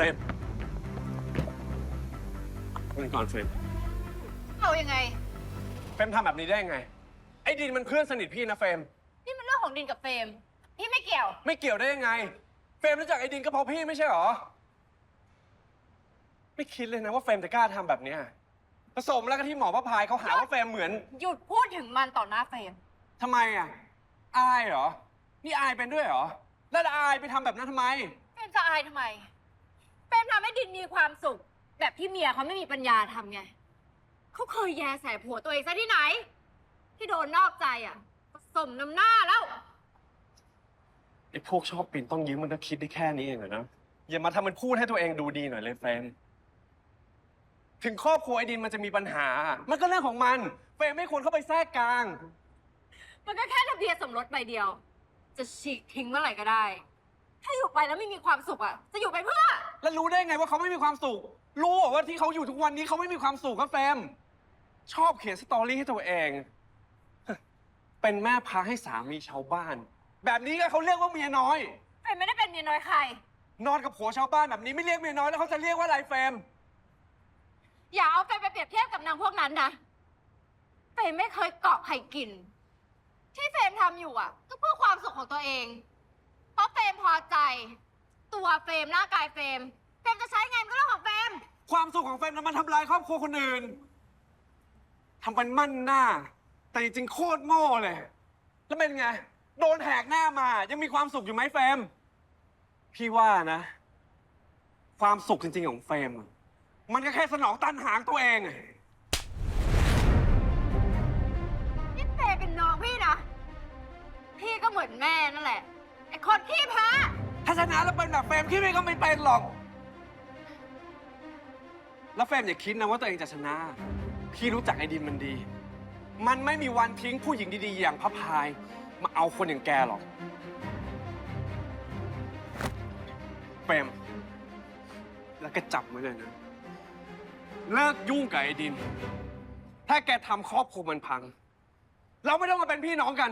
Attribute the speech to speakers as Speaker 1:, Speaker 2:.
Speaker 1: เฟรมวันก่อนเฟรม
Speaker 2: เอายังไง
Speaker 1: เฟรมทำแบบนี้ได้ยังไง ไอ้ดินมันเพื่อนสนิทพี่นะเฟรม
Speaker 2: นี่มันเรื่องของดินกับเฟรม พี่ไม่เกี่ยว
Speaker 1: ไม่เกี่ยวได้ยังไง เฟรมรู้จักไอ้ดินก็เพราะพี่ไม่ใช่หรอ ไม่คิดเลยนะว่าเฟรมจะกล้าทำแบบเนี้ยผสมแล้วก็ที่หมอพระพายเขาหาว่าเฟรมเหมือน
Speaker 2: หยุดพูดถึงมันต่อหน้าเฟรม
Speaker 1: ทำไมอะ อายเหรอ นี่อายเป็นด้วยเหรอ แล้วอายไปทำแบบนั้นทำไม
Speaker 2: เฟรมจะอายทำไม เฟรมทำให้ดินมีความสุข แบบที่เมียเขาไม่มีปัญญาทำไง เขาเคยแยแสผัวตัวเองซะที่ไหน ที่โดนนอกใจอะก็สมน้ำหน้าแล้ว
Speaker 1: ไอ้พวกชอบปีนต้องยิ้มมันก็คิดได้แค่นี้เองเหรอนะ อย่ามาทำมันพูดให้ตัวเองดูดีหน่อยเลยเฟรมถึงครอบครัวไอ้ดินมันจะมีปัญหา มันก็เรื่องของมันเฟรมไม่ควรเข้าไปแทรกกลาง
Speaker 2: มันก็แค่ทะเบียนสมรสใบเดียว จะฉีกทิ้งเมื่อไหร่ก็ได้ ถ้าอยู่ไปแล้วไม่มีความสุขอะ จะอยู่ไปเพื่อ
Speaker 1: แล้วรู้ได้ไงว่าเขาไม่มีความสุข รู้เหรอว่าที่เขาอยู่ทุกวันนี้เขาไม่มีความสุขครับเฟรมชอบเขียนสตอรี่ให้ตัวเอง เป็นแม่พาให้สามีชาวบ้าน แบบนี้ก็เขาเรียกว่าเมียน้อย
Speaker 2: เฟรมไม่ได้เป็นเมียน้อยใคร
Speaker 1: นอนกับผัวชาวบ้านแบบนี้ไม่เรียกเมียน้อยแล้วเขาจะเรียกว่าอะไรเฟรม
Speaker 2: อย่าเอาเฟรมไปเปรียบเทียบกับนางพวกนั้นนะเฟรมไม่เคยเกาะใครกิน ที่เฟรมทำอยู่อะ ก็เพื่อความสุขของตัวเอง เพราะเฟรมพอใจ ตัวเฟรมหน้ากายเฟรมเฟรมจะใช้ไงมันก็เรื่องของเฟรม
Speaker 1: ความสุขของเฟรมนั้นมันทำลายครอบครัวคนอื่นทำเป็นมั่นหน้า แต่จริงๆโคตรโง่เลย แล้วเป็นไง โดนแหกหน้ามา ยังมีความสุขอยู่ไหมเฟรมพี่ว่านะ ความสุขจริงๆของเฟรมอะมันก็แค่สนองตันหางตัวเองอะ
Speaker 2: นี่เฟรมเป็นน้องพี่นะ พี่ก็เหมือนแม่นั่นแหละไอ้คนขี้แพ้
Speaker 1: ถ้าชนะแล้วเป็นแบบเฟรมคิดไม่ก็ไม่เป็นหรอก แล้วเฟรมอย่าคิดนะว่าตัวเองจะชนะ พี่รู้จักไอ้ดินมันดี มันไม่มีวันทิ้งผู้หญิงดีๆ อย่างพระพาย มาเอาคนอย่างแกหรอก เฟรมแล้วก็จับไว้เลยนะ เลิกยุ่งกับไอ้ดิน ถ้าแกทำครอบครัวมันพัง เราไม่ต้องมาเป็นพี่น้องกัน